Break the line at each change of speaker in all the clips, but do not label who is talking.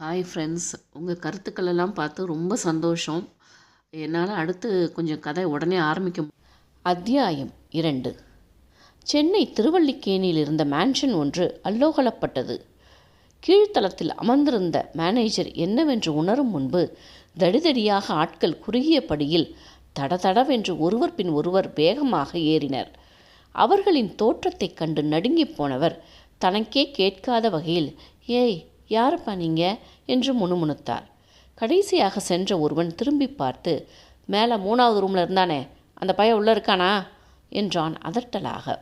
Hi friends உங்கள் கருத்துக்களெல்லாம் பார்த்து ரொம்ப சந்தோஷம். என்னால் அடுத்து கொஞ்சம் கதை உடனே ஆரம்பிக்கும்.
அத்தியாயம் இரண்டு. சென்னை திருவல்லிக்கேணியில் இருந்த மேன்ஷன் ஒன்று அல்லோகலப்பட்டது. கீழ்த்தளத்தில் அமர்ந்திருந்த மேனேஜர் என்னவென்று உணரும் முன்பு தடிதடியாக ஆட்கள் குறுகியபடியில் தடதடவென்று ஒருவர் பின் ஒருவர் வேகமாக ஏறினர். அவர்களின் தோற்றத்தைக் கண்டு நடுங்கிப் போனவர் தனக்கே கேட்காத வகையில் ஏய் யாருப்பா நீங்க? என்று முணுமுணுத்தார். கடைசியாக சென்ற ஒருவன் திரும்பி பார்த்து மேலே மூணாவது ரூமில் இருந்தானே அந்த பையன் உள்ளே இருக்கானா? என்றான் அதட்டலாக.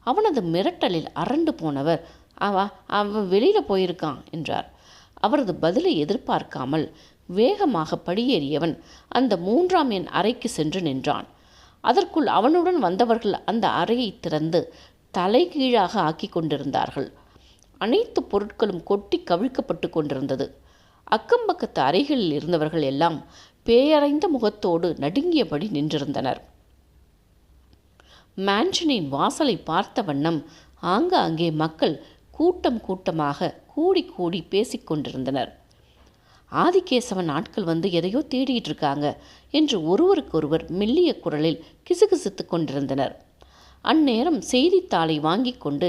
அவனது மிரட்டலில் அரண்டு போனவர் அவன் அவன் வெளியில் போயிருக்கான் என்றார். அவரது பதிலை எதிர்பார்க்காமல் வேகமாக படியேறியவன் அந்த மூன்றாம் எண் அறைக்கு சென்று நின்றான். அதற்குள் அவனுடன் வந்தவர்கள் அந்த அறையை திறந்து தலைகீழாக ஆக்கி கொண்டிருந்தார்கள். அனைத்து பொருட்களும் கொட்டி கவிழ்க்கப்பட்டு கொண்டிருந்தது. அக்கம் பக்கத்து அறைகளில் இருந்தவர்கள் எல்லாம் பேயறைந்த முகத்தோடு நடுங்கியபடி நின்றிருந்தனர். மேன்ஷனின் வாசலை பார்த்த வண்ணம் ஆங்காங்கே மக்கள் கூட்டம் கூட்டமாக கூடி கூடி பேசிக் கொண்டிருந்தனர். ஆதிகேசவன் ஆட்கள் வந்து எதையோ தேடிட்டு இருக்காங்க என்று ஒருவருக்கொருவர் மெல்லிய குரலில் கிசுகிசுத்துக் கொண்டிருந்தனர். அந்நேரம் செய்தித்தாளை வாங்கிக் கொண்டு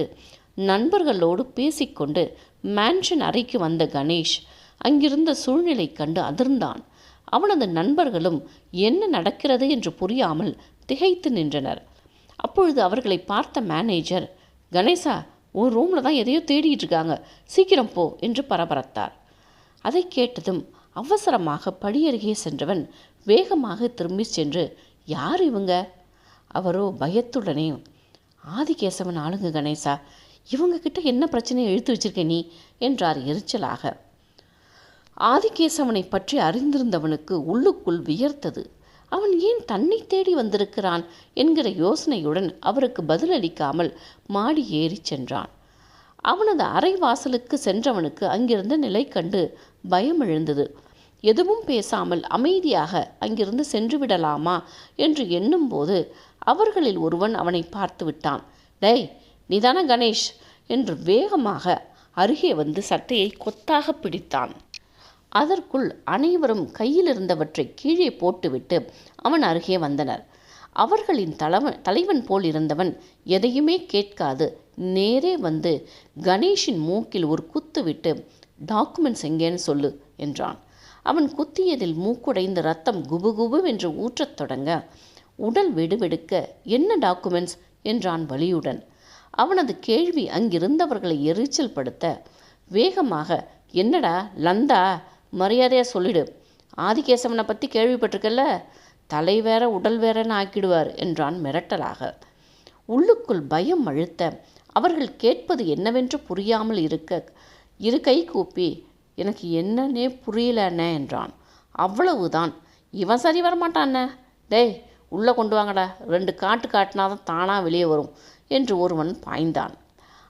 நண்பர்களோடு பேசிக்கொண்டு மேன்ஷன் அறைக்கு வந்த கணேஷ் அங்கிருந்த சூழ்நிலை கண்டு அதிர்ந்தான். அவனது நண்பர்களும் என்ன நடக்கிறது? என்று புரியாமல் திகைத்து நின்றனர். அப்பொழுது அவர்களை பார்த்த மேனேஜர் கணேசா உன் ரூமில் தான் எதையோ தேடிட்டு இருக்காங்க. சீக்கிரம் போ என்று பரபரத்தார். அதை கேட்டதும் அவசரமாக படியருகே சென்றவன் வேகமாக திரும்பி சென்று யார் இவங்க? அவரோ பயத்துடனே ஆதிகேசவன் ஆளுங்க கணேசா. இவங்கக்கிட்ட என்ன பிரச்சனையை இழுத்து வச்சிருக்க நீ? என்றார் எரிச்சலாக. ஆதிகேசவனை பற்றி அறிந்திருந்தவனுக்கு உள்ளுக்குள் வியர்த்தது. அவன் ஏன் தன்னை தேடி வந்திருக்கிறான் என்கிற யோசனையுடன் அவருக்கு பதிலளிக்காமல் மாடி ஏறிச் சென்றான். அவனது அறை வாசலுக்கு சென்றவனுக்கு அங்கிருந்த நிலை கண்டு பயம் எழுந்தது. எதுவும் பேசாமல் அமைதியாக அங்கிருந்து சென்று விடலாமா என்று எண்ணும்போது அவர்களில் ஒருவன் அவனை பார்த்து விட்டான். டேய் நீதான கணேஷ்? என்று வேகமாக அருகே வந்து சட்டையை கொத்தாக பிடித்தான். அதற்குள் அனைவரும் கையில் இருந்தவற்றை கீழே போட்டுவிட்டு அவன் அருகே வந்தனர். அவர்களின் தலைவன் தலைவன் போல் இருந்தவன் எதையுமே கேட்காது. நேரே வந்து கணேஷின் மூக்கில் ஒரு குத்து விட்டு டாக்குமெண்ட்ஸ் எங்கேன்னு சொல்லு என்றான். அவன் குத்தியதில் மூக்குடைந்து ரத்தம் குபுகுபு என்று ஊற்றத் தொடங்க உடல் வெடுவெடுக்க என்ன டாக்குமெண்ட்ஸ்? என்றான் வலியுடன். அவனது கேள்வி அங்கிருந்தவர்களை எரிச்சல் படுத்த வேகமாக என்னடா லந்தா? மரியாதையாக சொல்லிடு. ஆதிகேசவனை பற்றி கேள்விப்பட்டிருக்கல்ல? தலை வேற உடல் வேறன்னு ஆக்கிடுவார் என்றான் மிரட்டலாக. உள்ளுக்குள் பயம் அழுத்த அவர்கள் கேட்பது என்னவென்று புரியாமல் இருக்க இரு கை கூப்பி எனக்கு என்னன்னே புரியலண்ணே என்றான். அவ்வளவுதான். இவன் சரி வரமாட்டாண்ணே டேய் உள்ளே கொண்டு வாங்கடா. ரெண்டு காட்டு காட்டினா தான் தானாக வெளியே வரும். என்று ஒருவன் பாய்ந்தான்.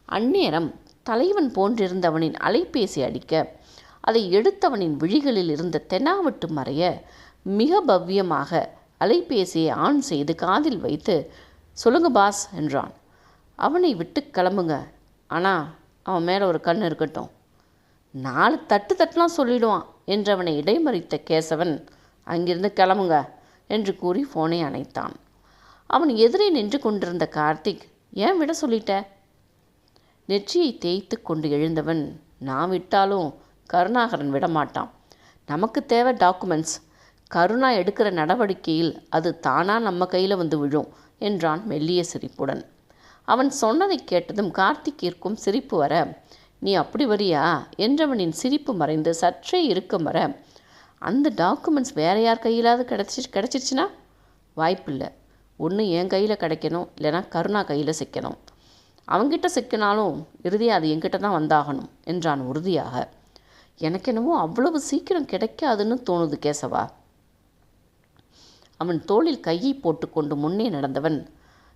அந்நேரம் தலைவன் போன்றிருந்தவனின் அலைபேசி அடிக்க அதை எடுத்தவனின் விழிகளில் இருந்த தெனாவட்டு மறைய மிக பவ்யமாக அலைபேசியை ஆன் செய்து காதில் வைத்து சொல்லுங்க பாஸ் என்றான். அவனை விட்டு கிளம்புங்க. ஆனால் அவன் மேலே ஒரு கண் இருக்கட்டும். நாலு தட்டு தட்டுலாம் சொல்லிடுவான் என்றவனை இடைமறித்த கேசவன் அங்கிருந்து கிளம்புங்க என்று கூறி ஃபோனை அணைத்தான். அவன் எதிரே நின்று கொண்டிருந்த கார்த்திக் ஏன் விட சொல்லிட்ட? நெற்றியை தேய்த்து கொண்டு எழுந்தவன் நான் விட்டாலும் கருணாகரன் விடமாட்டான். நமக்கு தேவை டாக்குமெண்ட்ஸ் கருணா எடுக்கிற நடவடிக்கையில் அது தானா நம்ம கையில் வந்து விழும் என்றான் மெல்லிய சிரிப்புடன். அவன் சொன்னதை கேட்டதும் கார்த்திக்கிற்கும் சிரிப்பு வர நீ அப்படி வரியா? என்றவனின் சிரிப்பு மறைந்து சற்றே இருக்கம் வர அந்த டாக்குமெண்ட்ஸ் வேற யார் கையிலாவது கிடச்சி கிடச்சிருச்சுன்னா வாய்ப்பில்லை. ஒன்று என் கையில் கிடைக்கணும் இல்லைன்னா கருணா கையில் சிக்கணும். அவங்கிட்ட சிக்கினாலும் இறுதியாக அது என்கிட்ட தான் வந்தாகணும் என்றான் உறுதியாக. எனக்கு என்னவோ அவ்வளவு சீக்கிரம் கிடைக்காதுன்னு தோணுது கேசவா. அவன் தோளில் கையை போட்டுக்கொண்டு முன்னே நடந்தவன்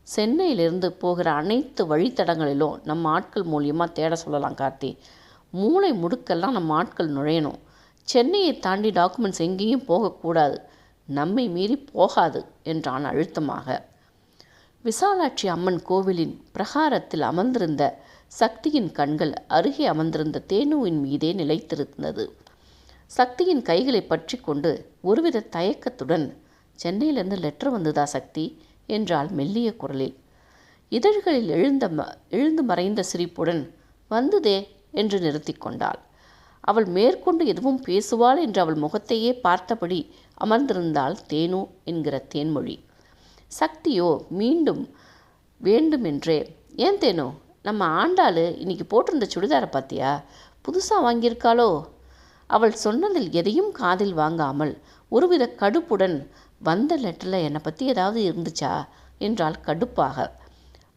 சென்னையிலிருந்து போகிற அனைத்து வழித்தடங்களிலும் நம்ம ஆட்கள் மூலியமாக தேட சொல்லலாம் கார்த்தி. மூளை முடுக்கெல்லாம் நம்ம ஆட்கள் நுழையணும். சென்னையை தாண்டி டாக்குமெண்ட்ஸ் எங்கேயும் போகக்கூடாது. நம்மை மீறி போகாது என்றான் அழுத்தமாக. விசாலாட்சி அம்மன் கோவிலின் பிரகாரத்தில் அமர்ந்திருந்த சக்தியின் கண்கள் அருகே அமர்ந்திருந்த தேனுவின் மீதே நிலைத்திருந்தது. சக்தியின் கைகளை பற்றி கொண்டு ஒருவித தயக்கத்துடன் சென்னையிலிருந்து லெட்டர் வந்ததா சக்தி? என்றாள் மெல்லிய குரலில். இதழ்களில் எழுந்த ம எழுந்து மறைந்த சிரிப்புடன் வந்துதே என்று நிறுத்தி கொண்டாள். அவள் மேற்கொண்டு எதுவும் பேசுவாள் என்று அவள் முகத்தையே பார்த்தபடி அமர்ந்திருந்தாள் தேனு என்கிற தேன்மொழி. சக்தியோ மீண்டும் வேண்டுமென்றே ஏன் தேனோ நம்ம ஆண்டாள் இன்னைக்கு போட்டிருந்த சுடிதாரை பார்த்தியா? புதுசாக வாங்கியிருக்காளோ? அவள் சொன்னதில் எதையும் காதில் வாங்காமல் ஒருவித கடுப்புடன் வந்த லெட்டரில் என்னை பற்றி ஏதாவது இருந்துச்சா? என்றாள் கடுப்பாக.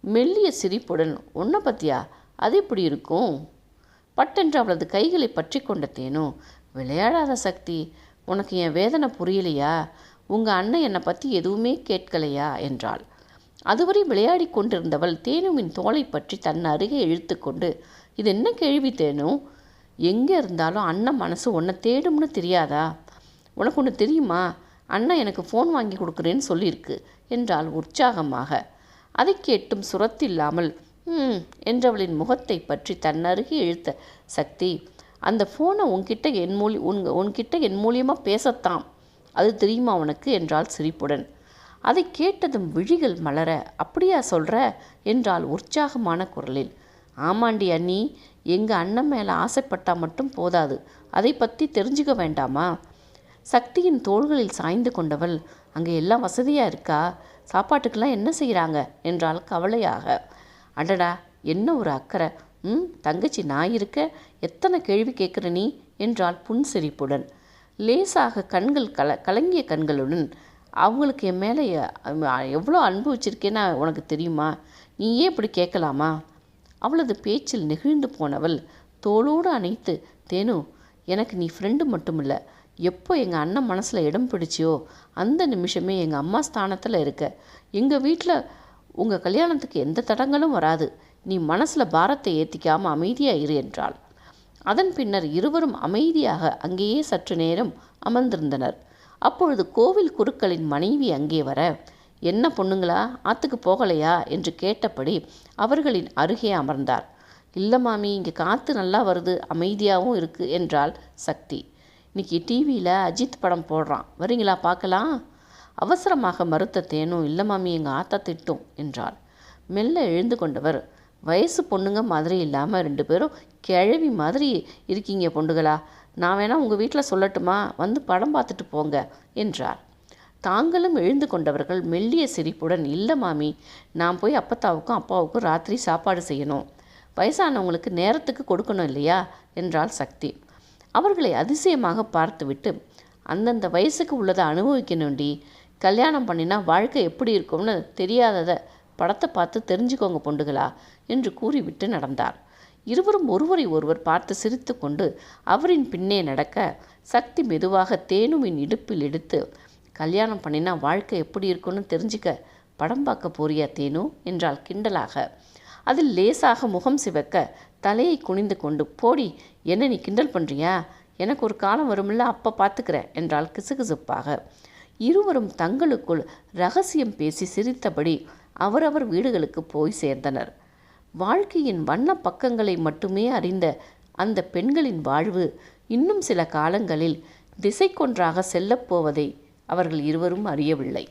மெல்லிய சிரிப்புடன் உன்னை பற்றியா அது எப்படி இருக்கும்? பட்டென்று அவளது கைகளை பற்றி கொண்ட தேனோ விளையாடாத சக்தி உனக்கு என் வேதனை புரியலையா? உங்கள் அண்ணன் என்னை பற்றி எதுவுமே கேட்கலையா? என்றாள். அதுவரை விளையாடி கொண்டிருந்தவள் தேனுவின் தோலை பற்றி தன் அருகே இழுத்து கொண்டு இது என்ன கேள்வி தேனு? எங்கே இருந்தாலும் அண்ணன் மனசு உன்னை தேடும்னு தெரியாதா? உனக்கு ஒன்று தெரியுமா? அண்ணன் எனக்கு ஃபோன் வாங்கி கொடுக்குறேன்னு சொல்லியிருக்கு என்றாள் உற்சாகமாக. அதை கேட்டும் சுரத்தில்லாமல் ம் என்றவளின் முகத்தை பற்றி தன் அருகே இழுத்த சக்தி அந்த ஃபோனை உன்கிட்ட என் மூலி உன் உன்கிட்ட என் மூலியமாக பேசத்தான். அது தெரியுமா உனக்கு? என்றாள் சிரிப்புடன். அதை கேட்டதும் விழிகள் மலர அப்படியா சொல்கிற என்றால் உற்சாகமான குரலில். ஆமாண்டி அண்ணி எங்கள் அண்ணன் மேலே ஆசைப்பட்டால் மட்டும் போதாது. அதை பற்றி தெரிஞ்சுக்க வேண்டாமா? சக்தியின் தோள்களில் சாய்ந்து கொண்டவள் அங்கே எல்லாம் வசதியாக இருக்கா? சாப்பாட்டுக்கெல்லாம் என்ன செய்கிறாங்க என்றால் கவலையாக. அடடா என்ன ஒரு அக்கறை? ம் தங்கச்சி நான் இருக்க? எத்தனை கேள்வி கேட்குற நீ? என்றாள் புன்சிரிப்புடன். லேசாக கண்கள் கல கலங்கிய கண்களுடன் அவங்களுக்கு என் மேலே எவ்வளோ அன்பு வச்சிருக்கேன்னா உனக்கு தெரியுமா? நீயே இப்படி கேட்கலாமா? அவளது பேச்சில் நெகிழ்ந்து போனவள் தோளோடு அணைத்து தேனு எனக்கு நீ ஃப்ரெண்டு மட்டும் இல்லை எப்போ எங்கள் அண்ணன் மனசில் இடம் பிடிச்சியோ அந்த நிமிஷமே எங்கள் அம்மா ஸ்தானத்தில் இருக்க. எங்கள் வீட்டில் உங்கள் கல்யாணத்துக்கு எந்த தடங்களும் வராது. நீ மனசில் பாரத்தை ஏற்றிக்காமல் அமைதியாக இரு என்றாள். அதன் பின்னர் இருவரும் அமைதியாக அங்கேயே சற்று நேரம் அமர்ந்திருந்தனர். அப்பொழுது கோவில் குருக்களின் மனைவி அங்கே வர என்ன பொண்ணுங்களா ஆற்றுக்கு போகலையா? என்று கேட்டபடி அவர்களின் அருகே அமர்ந்தார். இல்லை மாமி இங்கே காற்று நல்லா வருது அமைதியாகவும் இருக்குது என்றாள் சக்தி. இன்னைக்கு டிவியில் அஜித் படம் போடுறான். வரீங்களா பார்க்கலாம்? அவசரமாக மறுத்த தேனும் இல்லை மாமி எங்கள் ஆத்தா திட்டும் என்றாள். மெல்ல எழுந்து கொண்டவர் வயசு பொண்ணுங்க மாதிரி இல்லாமல் ரெண்டு பேரும் கிழவி மாதிரி இருக்கீங்க பொண்டுகளா? நான் வேணா உங்கள் வீட்டில் சொல்லட்டுமா? வந்து படம் பார்த்துட்டு போங்க என்றார். தாங்களும் எழுந்து கொண்டவர்கள் மெல்லிய சிரிப்புடன் இல்லை மாமி நான் போய் அப்பத்தாவுக்கும் அப்பாவுக்கும் ராத்திரி சாப்பாடு செய்யணும். வயசானவங்களுக்கு நேரத்துக்கு கொடுக்கணும் இல்லையா? என்றாள் சக்தி. அவர்களை அதிசயமாக பார்த்துவிட்டு அந்தந்த வயசுக்கு உள்ளதை அனுபவிக்கணுண்டி கல்யாணம் பண்ணினா வாழ்க்கை எப்படி இருக்கும்னு தெரியாததை படத்தை பார்த்து தெரிஞ்சுக்கோங்க பொண்டுகளா என்று கூறிவிட்டு நடந்தார். இருவரும் ஒருவரை ஒருவர் பார்த்து சிரித்து கொண்டு அவரின் பின்னே நடக்க சக்தி மெதுவாக தேனுவின் இடுப்பில் எடுத்து கல்யாணம் பண்ணினா வாழ்க்கை எப்படி இருக்கும்னு தெரிஞ்சுக்க படம் பார்க்க போறியா தேனு? என்றாள் கிண்டலாக. அதில் லேசாக முகம் சிவக்க தலையை குனிந்து கொண்டு போடி என்ன நீ கிண்டல் பண்ணுறியா எனக்கு ஒரு காலம் வரும்ல அப்போ பார்த்துக்கிறேன் என்றாள் கிசுகிசுப்பாக. இருவரும் தங்களுக்குள் ரகசியம் பேசி சிரித்தபடி அவரவர் வீடுகளுக்கு போய் சேர்ந்தனர். வாழ்க்கையின் வண்ண பக்கங்களை மட்டுமே அறிந்த அந்த பெண்களின் வாழ்வு இன்னும் சில காலங்களில் திசைக்கொன்றாக செல்லப்போவதை அவர்கள் இருவரும் அறியவில்லை.